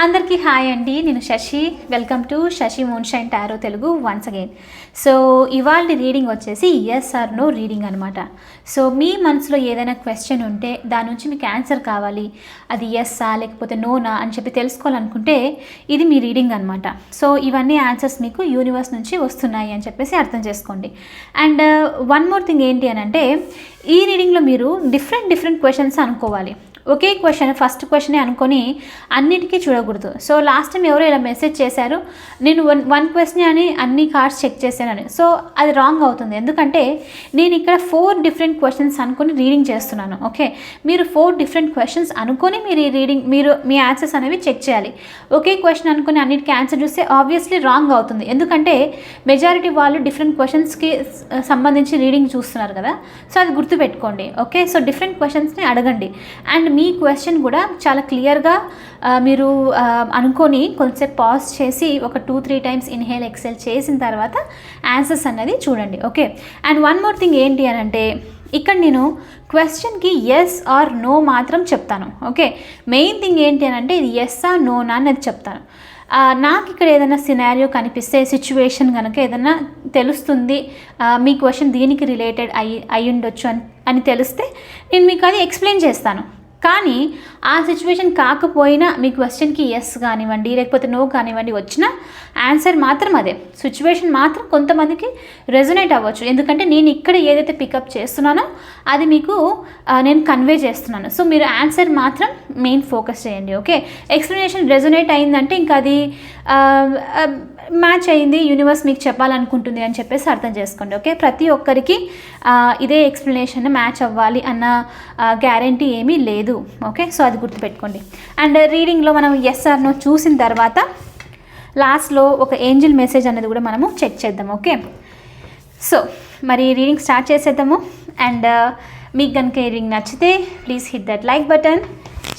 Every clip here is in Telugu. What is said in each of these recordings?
అందరికీ హాయ్ అండి. నేను Shashi. Welcome to Shashi moonshine tarot Telugu once again so ఇవాళ రీడింగ్ వచ్చేసి ఎస్ ఆర్ నో రీడింగ్ అనమాట సో మీ మనసులో ఏదైనా క్వశ్చన్ ఉంటే దాని నుంచి మీకు ఆన్సర్ కావాలి. అది ఎస్సా లేకపోతే నోనా అని చెప్పి తెలుసుకోవాలనుకుంటే ఇది మీ రీడింగ్ అనమాట సో ఇవన్నీ ఆన్సర్స్ మీకు యూనివర్స్ నుంచి వస్తున్నాయి అని చెప్పేసి అర్థం చేసుకోండి. అండ్ వన్ మోర్ థింగ్ ఏంటి అని అంటే ఈ రీడింగ్లో మీరు డిఫరెంట్ డిఫరెంట్ క్వశ్చన్స్ అనుకోవాలి. ఒకే క్వశ్చన్ ఫస్ట్ క్వశ్చనే అనుకొని అన్నిటికీ చూడకూడదు. సో లాస్ట్ టైం ఎవరో ఇలా మెసేజ్ చేశారు నేను వన్ వన్ క్వశ్చన్ అని అన్ని కార్డ్స్ చెక్ చేశానని. సో అది రాంగ్ అవుతుంది. ఎందుకంటే నేను ఇక్కడ ఫోర్ డిఫరెంట్ క్వశ్చన్స్ అనుకొని రీడింగ్ చేస్తున్నాను. ఓకే మీరు ఫోర్ డిఫరెంట్ క్వశ్చన్స్ అనుకొని మీరు ఈ రీడింగ్ మీరు మీ ఆన్సర్స్ అనేవి చెక్ చేయాలి. ఒకే క్వశ్చన్ అనుకుని అన్నిటికీ ఆన్సర్ చూస్తే ఆబ్వియస్లీ రాంగ్ అవుతుంది. ఎందుకంటే మెజారిటీ వాళ్ళు డిఫరెంట్ క్వశ్చన్స్కి సంబంధించి రీడింగ్ చూస్తున్నారు కదా? సో అది గుర్తుపెట్టుకోండి. ఓకే సో డిఫరెంట్ క్వశ్చన్స్ని అడగండి. అండ్ మీ క్వశ్చన్ కూడా చాలా క్లియర్గా మీరు అనుకొని కొంచెంసేపు పాజ్ చేసి ఒక two three times inhale exhale చేసిన తర్వాత ఆన్సర్స్ అన్నది చూడండి okay? And one more thing ఏంటి అని అంటే ఇక్కడ నేను క్వశ్చన్కి ఎస్ ఆర్ నో మాత్రం చెప్తాను ఓకే? మెయిన్ థింగ్ ఏంటి అని అంటే ఇది ఎస్ ఆర్ నోనా అనేది చెప్తాను. నాకు ఇక్కడ ఏదైనా సినారియో కనిపిస్తే సిచ్యువేషన్ కనుక ఏదైనా తెలుస్తుంది మీ క్వశ్చన్ దీనికి రిలేటెడ్ అయి అయి ఉండొచ్చు అని అని తెలిస్తే నేను మీకు అది ఎక్స్ప్లెయిన్ చేస్తాను. కానీ ఆ సిచ్యువేషన్ కాకపోయినా మీ క్వశ్చన్కి ఎస్ కానివ్వండి లేకపోతే నో కానివ్వండి వచ్చిన ఆన్సర్ మాత్రం అదే. సిచ్యువేషన్ మాత్రం కొంతమందికి రెజొనేట్ అవ్వచ్చు. ఎందుకంటే నేను ఇక్కడ ఏదైతే పికప్ చేస్తున్నానో అది మీకు నేను కన్వే చేస్తున్నాను. సో మీరు ఆన్సర్ మాత్రం మెయిన్ ఫోకస్ చేయండి ఓకే ఎక్స్ప్లెనేషన్ రెజొనేట్ అయిందంటే ఇంకా అది మ్యాచ్ అయింది యూనివర్స్ మీకు చెప్పాలనుకుంటుంది అని చెప్పేసి అర్థం చేసుకోండి ఓకే? ప్రతి ఒక్కరికి ఇదే ఎక్స్ప్లెనేషన్ మ్యాచ్ అవ్వాలి అన్న గ్యారంటీ ఏమీ లేదు ఓకే? సో అది గుర్తుపెట్టుకోండి. అండ్ రీడింగ్లో మనం ఎస్ చూసిన తర్వాత లాస్ట్లో ఒక ఏంజిల్ మెసేజ్ అనేది కూడా మనము చెక్ చేద్దాం ఓకే? సో మరి రీడింగ్ స్టార్ట్ చేసేద్దాము అండ్ మీకు కనుక ఈ నచ్చితే please hit that like button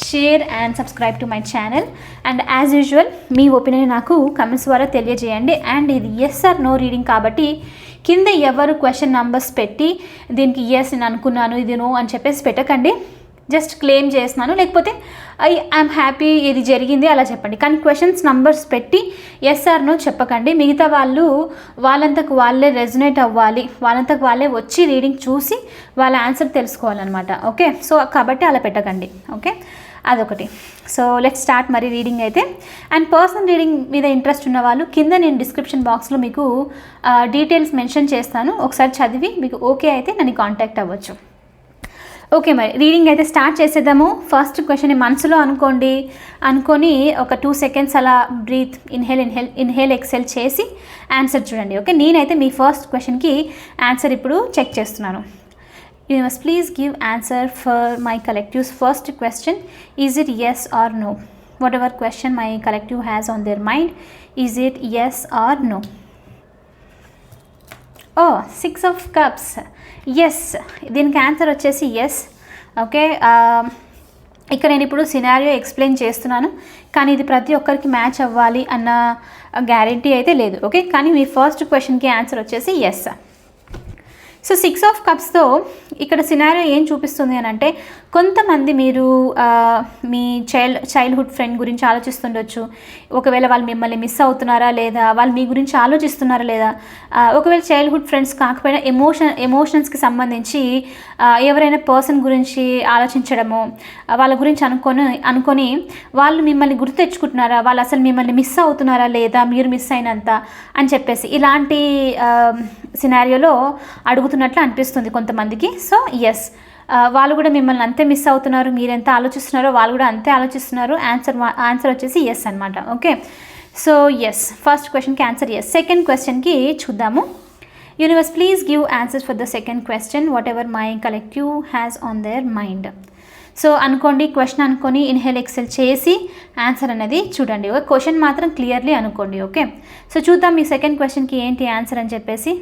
share and subscribe to my channel and as usual me opinion నాకు కమెంట్స్ ద్వారా తెలియజేయండి. అండ్ ఇది ఎస్ ఆర్ నో రీడింగ్ కాబట్టి కింద ఎవరు క్వశ్చన్ నంబర్స్ పెట్టి దీనికి ఎస్ నేను అనుకున్నాను ఇది నో అని చెప్పేసి పెట్టకండి. జస్ట్ క్లెయిమ్ చేస్తున్నాను. లేకపోతే ఐ ఐఎమ్ హ్యాపీ ఇది జరిగింది అలా చెప్పండి. కానీ క్వశ్చన్స్ నంబర్స్ పెట్టి ఎస్ ఆర్ నో చెప్పకండి. మిగతా వాళ్ళు వాళ్ళంతకు వాళ్ళే రెజొనేట్ అవ్వాలి. వాళ్ళంతకు వాళ్ళే వచ్చి రీడింగ్ చూసి వాళ్ళ ఆన్సర్ తెలుసుకోవాలన్నమాట. ఓకే? సో కాబట్టి అలా పెట్టకండి. ఓకే? అదొకటి. సో లెట్ స్టార్ట్ మరి రీడింగ్ అయితే. అండ్ పర్సనల్ రీడింగ్ మీద ఇంట్రెస్ట్ ఉన్న వాళ్ళు కింద నేను డిస్క్రిప్షన్ బాక్స్లో మీకు డీటెయిల్స్ మెన్షన్ చేస్తాను. ఒకసారి చదివి మీకు ఓకే అయితే నన్ను కాంటాక్ట్ అవ్వచ్చు. ఓకే మరి రీడింగ్ అయితే స్టార్ట్ చేసేద్దాము. ఫస్ట్ క్వశ్చన్ మనసులో అనుకోండి. అనుకొని ఒక టూ సెకండ్స్ అలా breath inhale inhale inhale exhale చేసి ఆన్సర్ చూడండి. ఓకే నేనైతే మీ ఫస్ట్ క్వశ్చన్కి ఆన్సర్ ఇప్పుడు చెక్ చేస్తున్నాను. You must please give answer for my collectives first question is it yes or no whatever question my collective has on their mind is it yes or no oh six of cups yes దీనికి ఆన్సర్ వచ్చేసి ఎస్ ఓకే ఇక్కడ నేను ఇప్పుడు సినారియో ఎక్స్ప్లెయిన్ చేస్తున్నాను. కానీ ఇది ప్రతి ఒక్కరికి మ్యాచ్ అవ్వాలి అన్న గ్యారంటీ అయితే లేదు. ఓకే కానీ మీ ఫస్ట్ క్వశ్చన్కి ఆన్సర్ వచ్చేసి ఎస్ సో సిక్స్ ఆఫ్ కప్స్తో ఇక్కడ సినారియో ఏం చూపిస్తుంది అని అంటే కొంతమంది మీరు మీ చైల్డ్ చైల్డ్హుడ్ ఫ్రెండ్ గురించి ఆలోచిస్తుండొచ్చు. ఒకవేళ వాళ్ళు మిమ్మల్ని మిస్ అవుతున్నారా లేదా వాళ్ళు మీ గురించి ఆలోచిస్తున్నారా లేదా ఒకవేళ చైల్డ్హుడ్ ఫ్రెండ్స్ కాకపోయినా ఎమోషన్ ఎమోషన్స్కి సంబంధించి ఎవరైనా పర్సన్ గురించి ఆలోచించడము వాళ్ళ గురించి అనుకొని అనుకొని వాళ్ళు మిమ్మల్ని గుర్తు తెచ్చుకుంటున్నారా వాళ్ళు అసలు మిమ్మల్ని మిస్ అవుతున్నారా లేదా మీరు మిస్ అయినంత అని చెప్పేసి ఇలాంటి సినారియోలో అవుతున్నట్లు అనిపిస్తుంది కొంతమందికి. సో ఎస్ వాళ్ళు కూడా మిమ్మల్ని అంతే మిస్ అవుతున్నారు. మీరు ఎంత ఆలోచిస్తున్నారో వాళ్ళు కూడా అంతే ఆలోచిస్తున్నారు. ఆన్సర్ ఆన్సర్ వచ్చేసి ఎస్ అనమాట ఓకే? సో ఎస్ ఫస్ట్ క్వశ్చన్కి ఆన్సర్ ఎస్ సెకండ్ క్వశ్చన్కి చూద్దాము. Universe please give answers for the second question whatever my collective has on their mind so అనుకోండి క్వశ్చన్ అనుకొని ఇన్హేల్ ఎక్సెల్ చేసి ఆన్సర్ అనేది చూడండి. ఓకే క్వశ్చన్ మాత్రం క్లియర్లీ అనుకోండి ఓకే? సో చూద్దాం మీ సెకండ్ క్వశ్చన్కి ఏంటి ఆన్సర్ అని చెప్పేసి.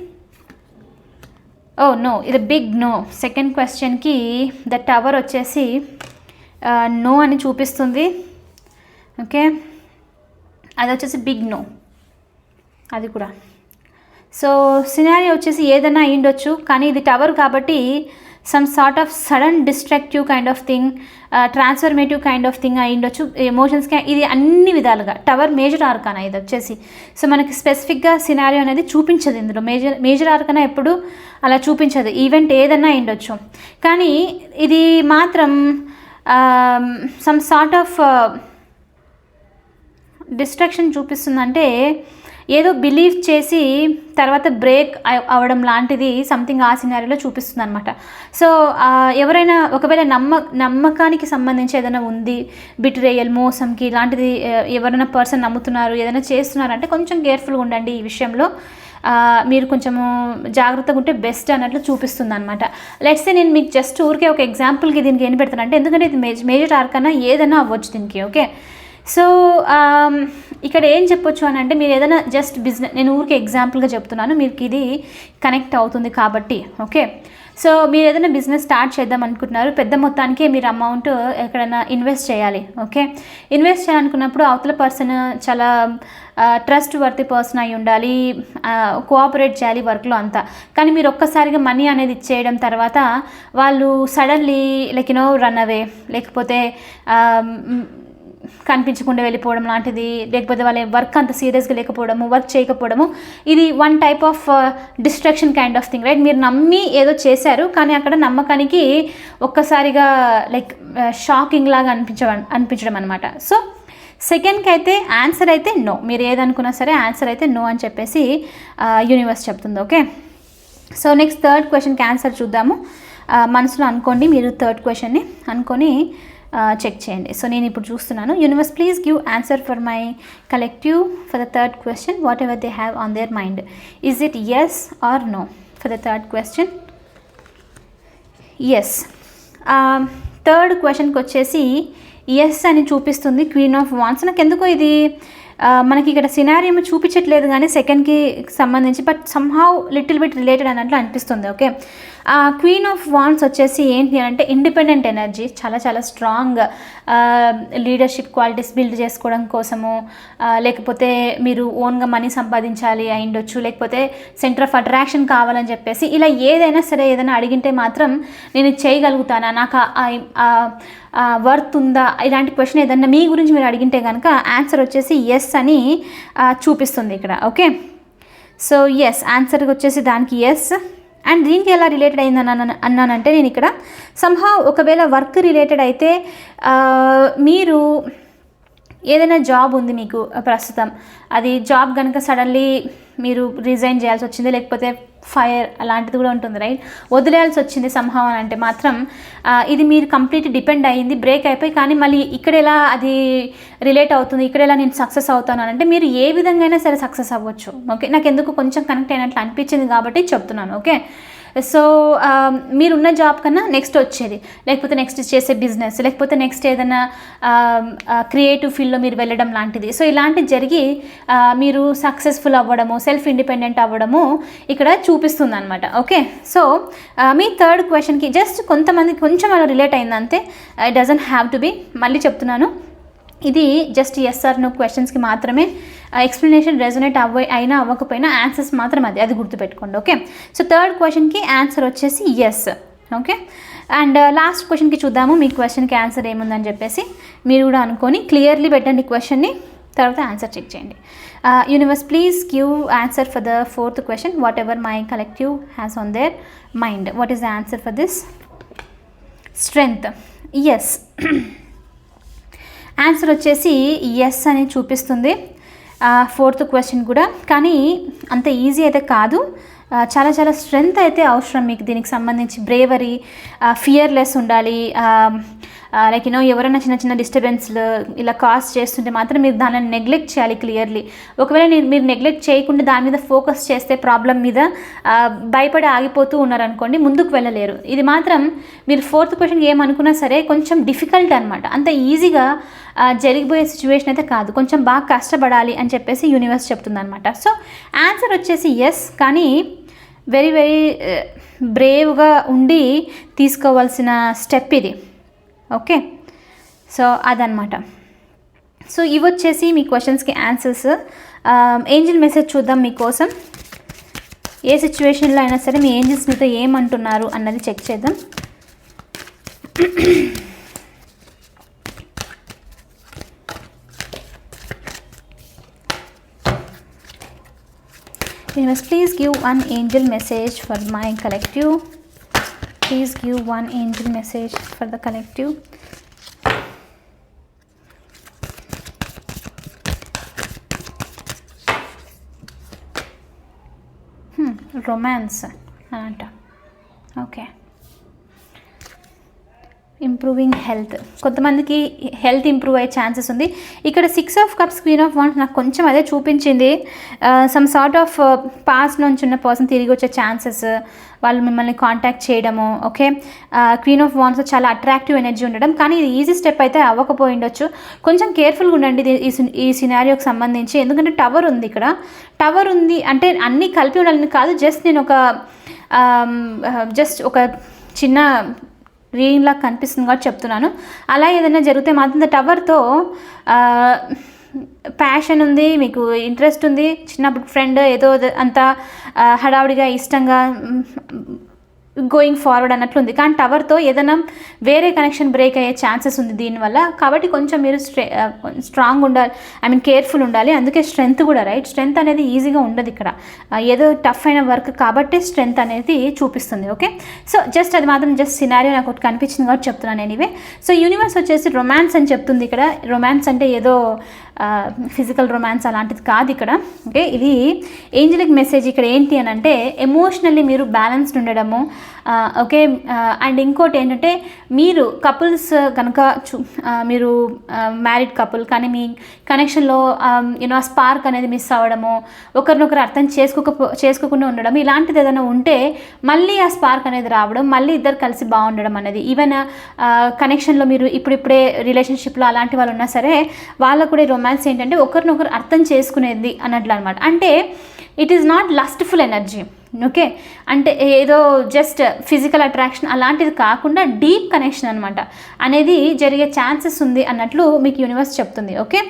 Oh, ఓ నో ఇది బిగ్ నో సెకండ్ క్వశ్చన్కి ద టవర్ వచ్చేసి uh, నో అని చూపిస్తుంది. ఓకే అది వచ్చేసి బిగ్ నో అది కూడా. సో సినారీ వచ్చేసి ఏదైనా అయ్యుండొచ్చు కానీ ఇది టవర్ కాబట్టి some sort of sudden destructive kind of thing transformative kind of thing అయి ఉండొచ్చు. ఎమోషన్స్కి ఇది అన్ని విధాలుగా టవర్ మేజర్ ఆర్కానా ఇది వచ్చేసి. సో మనకి స్పెసిఫిక్గా సినారియో అనేది చూపించదు ఇందులో. మేజర్ మేజర్ ఆర్కానా ఎప్పుడు అలా చూపించదు. ఈవెంట్ ఏదన్నా ఉండొచ్చు. కానీ ఇది మాత్రం సమ్ సార్ట్ ఆఫ్ డిస్ట్రక్షన్ చూపిస్తుందంటే ఏదో బిలీవ్ చేసి తర్వాత బ్రేక్ అవ్వడం లాంటిది సంథింగ్ ఆ సినారీలో చూపిస్తుంది అనమాట సో ఎవరైనా ఒకవేళ నమ్మ నమ్మకానికి సంబంధించి ఏదైనా ఉంది బిట్రేయల్ మోసంకి ఇలాంటిది ఎవరైనా పర్సన్ నమ్ముతున్నారు ఏదైనా చేస్తున్నారంటే కొంచెం కేర్ఫుల్గా ఉండండి ఈ విషయంలో. మీరు కొంచెము జాగ్రత్తగా ఉంటే బెస్ట్ అన్నట్లు చూపిస్తుంది అనమాట లెట్స్ నేను మీకు జస్ట్ ఊరికే ఒక ఎగ్జాంపుల్కి దీనికి ఏం పెడతాను అంటే ఎందుకంటే ఇది మేజర్ మేజర్ ఆర్కన్నా ఏదైనా అవ్వచ్చు దీనికి ఓకే సో um, ఇక్కడ ఏం చెప్పొచ్చు అని అంటే మీరు ఏదైనా జస్ట్ బిజినెస్ నేను ఊరికి ఎగ్జాంపుల్గా చెప్తున్నాను మీకు ఇది కనెక్ట్ అవుతుంది కాబట్టి ఓకే సో మీరు ఏదైనా బిజినెస్ స్టార్ట్ చేద్దాం అనుకుంటున్నారు పెద్ద మొత్తానికే మీరు అమౌంట్ ఎక్కడైనా ఇన్వెస్ట్ చేయాలి ఓకే ఇన్వెస్ట్ చేయాలనుకున్నప్పుడు అవతల పర్సన్ చాలా ట్రస్ట్ వర్తి పర్సన్ అయి ఉండాలి కోఆపరేట్ చేయాలి వర్క్లో అంతా. కానీ మీరు ఒక్కసారిగా మనీ అనేది ఇచ్చేయడం తర్వాత వాళ్ళు suddenly like you know run away లేకపోతే కనిపించకుండా వెళ్ళిపోవడం లాంటిది లేకపోతే వాళ్ళ వర్క్ అంత సీరియస్గా లేకపోవడము వర్క్ చేయకపోవడము ఇది one type of distraction kind of thing right మీరు నమ్మి ఏదో చేశారు కానీ అక్కడ నమ్మకానికి ఒక్కసారిగా లైక్ షాకింగ్ uh, లాగా అనిపించడం అనిపించడం అనమాట సో సెకండ్కి అయితే ఆన్సర్ అయితే నో మీరు ఏదనుకున్నా సరే ఆన్సర్ అయితే నో అని చెప్పేసి uh, యూనివర్స్ చెప్తుంది ఓకే సో నెక్స్ట్ థర్డ్ క్వశ్చన్కి ఆన్సర్ చూద్దాము. Uh, మనసులో అనుకోండి మీరు థర్డ్ క్వశ్చన్ని అనుకొని చెక్ చేయండి. సో నేను ఇప్పుడు చూస్తున్నాను. Universe please give answer for my collective for the third question whatever they have on their mind is it yes or no for the third question yes third క్వశ్చన్కి వచ్చేసి ఎస్ అని చూపిస్తుంది క్వీన్ ఆఫ్ వాన్స్ నాకు ఎందుకో ఇది మనకి ఇక్కడ సినారియం చూపించట్లేదు కానీ సెకండ్కి సంబంధించి but somehow little bit related అన్నట్లు అనిపిస్తుంది ఓకే క్వీన్ ఆఫ్ వాన్స్ వచ్చేసి ఏంటి అంటే ఇండిపెండెంట్ ఎనర్జీ చాలా చాలా స్ట్రాంగ్ లీడర్షిప్ క్వాలిటీస్ బిల్డ్ చేసుకోవడం కోసము లేకపోతే మీరు ఓన్గా మనీ సంపాదించాలి అయిండొచ్చు లేకపోతే సెంటర్ ఆఫ్ అట్రాక్షన్ కావాలని చెప్పేసి ఇలా ఏదైనా సరే ఏదైనా అడిగింటే మాత్రం నేను చేయగలుగుతానా నాకు వర్త్ ఉందా? ఇలాంటి క్వశ్చన్ ఏదన్నా మీ గురించి మీరు అడిగింటే కనుక ఆన్సర్ వచ్చేసి ఎస్ అని చూపిస్తుంది ఇక్కడ ఓకే సో ఎస్ ఆన్సర్ వచ్చేసి దానికి ఎస్ అండ్ దీనికి ఎలా రిలేటెడ్ అయింది అన్నానంటే నేను ఇక్కడ సంహా ఒకవేళ వర్క్ రిలేటెడ్ అయితే మీరు ఏదైనా జాబ్ ఉంది మీకు ప్రస్తుతం. అది జాబ్ కనుక సడన్లీ మీరు రిజైన్ చేయాల్సి వచ్చింది లేకపోతే ఫైర్ అలాంటిది కూడా ఉంటుంది రైట్? వదిలేయాల్సి వచ్చింది సంభవం అని అంటే మాత్రం ఇది మీరు కంప్లీట్ డిపెండ్ అయ్యింది బ్రేక్ అయిపోయి కానీ మళ్ళీ ఇక్కడ ఎలా అది రిలేట్ అవుతుంది ఇక్కడ ఎలా నేను సక్సెస్ అవుతాను అని అంటే మీరు ఏ విధంగా అయినా సరే సక్సెస్ అవ్వచ్చు ఓకే? నాకు ఎందుకు కొంచెం కనెక్ట్ అయినట్లు అనిపించింది కాబట్టి చెప్తున్నాను ఓకే? సో um, మీరున్న జాబ్ కన్నా నెక్స్ట్ వచ్చేది. లేకపోతే నెక్స్ట్ చేసే బిజినెస్ లేకపోతే నెక్స్ట్ ఏదైనా um, క్రియేటివ్ ఫీల్డ్లో మీరు వెళ్ళడం లాంటిది. సో ఇలాంటివి జరిగి మీరు సక్సెస్ఫుల్ అవ్వడము సెల్ఫ్ ఇండిపెండెంట్ అవ్వడము ఇక్కడ చూపిస్తుంది అనమాట ఓకే సో మీ థర్డ్ క్వశ్చన్కి జస్ట్ కొంతమంది కొంచెం అలా relate అయిందంతే. It doesn't have to be మళ్ళీ చెప్తున్నాను. ఇది జస్ట్ ఎస్ ఆర్ నో క్వశ్చన్స్కి మాత్రమే ఎక్స్ప్లెనేషన్ రెజొనేట్ అవ్వ అయినా అవ్వకపోయినా ఆన్సర్స్ మాత్రం అది అది గుర్తుపెట్టుకోండి ఓకే సో థర్డ్ క్వశ్చన్కి ఆన్సర్ వచ్చేసి ఎస్ ఓకే అండ్ లాస్ట్ క్వశ్చన్కి చూద్దాము మీ క్వశ్చన్కి ఆన్సర్ ఏముందని చెప్పేసి. మీరు కూడా అనుకొని క్లియర్లీ పెట్టండి క్వశ్చన్ని తర్వాత ఆన్సర్ చెక్ చేయండి. Universe please give answer for the fourth question whatever my collective has on their mind what is the answer for this strength yes answer వచ్చేసి ఎస్ అని చూపిస్తుంది. ఫోర్త్ క్వశ్చన్ కూడా. కానీ అంత ఈజీ అయితే కాదు. చాలా చాలా స్ట్రెంగ్త్ అయితే అవసరం మీకు. దీనికి సంబంధించి బ్రేవరీ ఫియర్లెస్ ఉండాలి. Uh, లైక్ యూనో ఎవరైనా చిన్న చిన్న డిస్టర్బెన్స్లు ఇలా కాస్ చేస్తుంటే మాత్రం మీరు దానిని నెగ్లెక్ట్ చేయాలి క్లియర్లీ ఒకవేళ నేను మీరు నెగ్లెక్ట్ చేయకుండా దాని మీద ఫోకస్ చేస్తే ప్రాబ్లం మీద uh, భయపడి ఆగిపోతూ ఉన్నారనుకోండి ముందుకు వెళ్ళలేరు. ఇది మాత్రం మీరు ఫోర్త్ క్వశ్చన్ ఏమనుకున్నా సరే కొంచెం డిఫికల్ట్ అనమాట అంత ఈజీగా uh, జరిగిపోయే సిచ్యువేషన్ అయితే కాదు. కొంచెం బాగా కష్టపడాలి అని చెప్పేసి యూనివర్స్ చెప్తుందనమాట సో ఆన్సర్ వచ్చేసి ఎస్ కానీ వెరీ వెరీ బ్రేవ్గా ఉండి తీసుకోవాల్సిన స్టెప్ ఇది. ఓకే? సో అదనమాట సో ఇవి వచ్చేసి మీ క్వశ్చన్స్కి ఆన్సర్స్. ఏంజిల్ మెసేజ్ చూద్దాం మీకోసం. ఏ సిచ్యువేషన్లో అయినా సరే మీ ఏంజిల్స్ మీతో ఏమంటున్నారు అన్నది చెక్ చేద్దాం. Please give one one message for for my collective. please give one angel message for the collective. Hmm romance ananta. Okay. Improving health కొంతమందికి హెల్త్ ఇంప్రూవ్ అయ్యే ఛాన్సెస్ ఉంది. ఇక్కడ six of cups queen of wands నాకు కొంచెం అదే చూపించింది. సమ్ సార్ట్ ఆఫ్ పాస్ట్ నుంచి ఉన్న పర్సన్ తిరిగి వచ్చే ఛాన్సెస్ వాళ్ళు మిమ్మల్ని కాంటాక్ట్ చేయడము ఓకే క్వీన్ ఆఫ్ వాన్స్ చాలా అట్రాక్టివ్ ఎనర్జీ ఉండడం. కానీ ఇది ఈజీ స్టెప్ అయితే అవ్వకపోయి ఉండొచ్చు. కొంచెం కేర్ఫుల్గా ఉండండి ఇది ఈ ఈ సినారియోకి సంబంధించి. ఎందుకంటే టవర్ ఉంది ఇక్కడ. టవర్ ఉంది అంటే అన్నీ కలిపి ఉండాలని కాదు. జస్ట్ నేను ఒక జస్ట్ ఒక చిన్న రీడింగ్లా లాగా కనిపిస్తుంది కాబట్టి చెప్తున్నాను. అలా ఏదైనా జరిగితే మాత్రం టవర్తో ప్యాషన్ ఉంది మీకు ఇంట్రెస్ట్ ఉంది. చిన్నప్పుడు ఫ్రెండ్ ఏదో అంత హడావుడిగా ఇష్టంగా గోయింగ్ ఫార్వర్డ్ అన్నట్లుంది. కానీ టవర్తో ఏదైనా వేరే కనెక్షన్ బ్రేక్ అయ్యే ఛాన్సెస్ ఉంది దీనివల్ల. కాబట్టి కొంచెం మీరు స్ట్రే స్ట్రాంగ్ ఉండాలి. ఐ మీన్ కేర్ఫుల్ ఉండాలి. అందుకే స్ట్రెంత్ కూడా రైట్ స్ట్రెంత్ అనేది ఈజీగా ఉండదు ఇక్కడ. ఏదో టఫ్ అయిన వర్క్ కాబట్టి స్ట్రెంత్ అనేది చూపిస్తుంది ఓకే సో జస్ట్ అది మాత్రం జస్ట్ సినారియో నాకు ఒకటి కనిపించింది కాబట్టి చెప్తున్నాను ఎనీవే సో యూనివర్స్ వచ్చేసి రొమాన్స్ అని చెప్తుంది ఇక్కడ. రొమాన్స్ అంటే ఏదో ఫిజికల్ రొమాన్స్ అలాంటిది కాదు ఇక్కడ. ఓకే ఇది ఏంజలిక్ మెసేజ్ ఇక్కడ ఏంటి అని అంటే ఎమోషనల్లీ మీరు బ్యాలెన్స్డ్ ఉండడము ఓకే అండ్ ఇంకోటి ఏంటంటే మీరు కపుల్స్ కనుక చూ మీరు మ్యారీడ్ కపుల్ కానీ మీ కనెక్షన్లో యూనో స్పార్క్ అనేది మిస్ అవ్వడము ఒకరినొకరు అర్థం చేసుకోక చేసుకోకుండా ఉండడం ఇలాంటిది ఏదైనా ఉంటే మళ్ళీ ఆ స్పార్క్ అనేది రావడం మళ్ళీ ఇద్దరు కలిసి బాగుండడం అనేది. ఈవెన్ కనెక్షన్లో మీరు ఇప్పుడిప్పుడే రిలేషన్షిప్లో అలాంటి వాళ్ళు ఉన్నా సరే వాళ్ళకు కూడా రొమాన్స్ ఏంటంటే ఒకరినొకరు అర్థం చేసుకునేది అన్నట్లు అనమాట అంటే it is not lustful energy okay అంటే ఏదో జస్ట్ ఫిజికల్ అట్రాక్షన్ అలాంటిది కాకుండా డీప్ కనెక్షన్ అనమాట అనేది జరిగే ఛాన్సెస్ ఉంది అన్నట్లు మీకు యూనివర్స్ చెప్తుంది ఓకే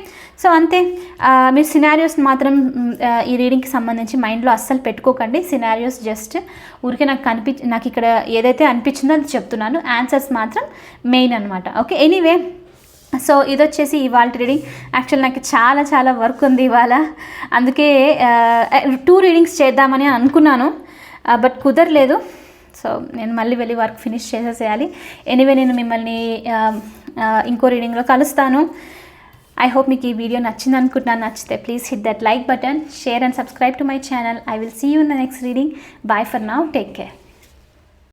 సో అంతే. మీరు సినారియోస్ మాత్రం ఈ రీడింగ్కి సంబంధించి మైండ్లో అస్సలు పెట్టుకోకండి. సినారియోస్ జస్ట్ ఊరికే నాకు కనిపి నాకు ఇక్కడ ఏదైతే అనిపించిందో అది చెప్తున్నాను. ఆన్సర్స్ మాత్రం మెయిన్ అనమాట ఓకే ఎనీవే సో ఇది వచ్చేసి ఇవాళ రీడింగ్ యాక్చువల్ నాకు చాలా చాలా వర్క్ ఉంది ఇవాళ. అందుకే టూ రీడింగ్స్ చేద్దామని అనుకున్నాను. బట్ కుదరలేదు. సో నేను మళ్ళీ వెళ్ళి వర్క్ ఫినిష్ చేసేసేయాలి. ఎనీవే నేను మిమ్మల్ని ఇంకో రీడింగ్లో కలుస్తాను. ఐ హోప్ మీకు ఈ వీడియో నచ్చింది అనుకుంటున్నాను. నచ్చితే please hit that like button share and subscribe to my channel I will see you in the next reading bye for now take care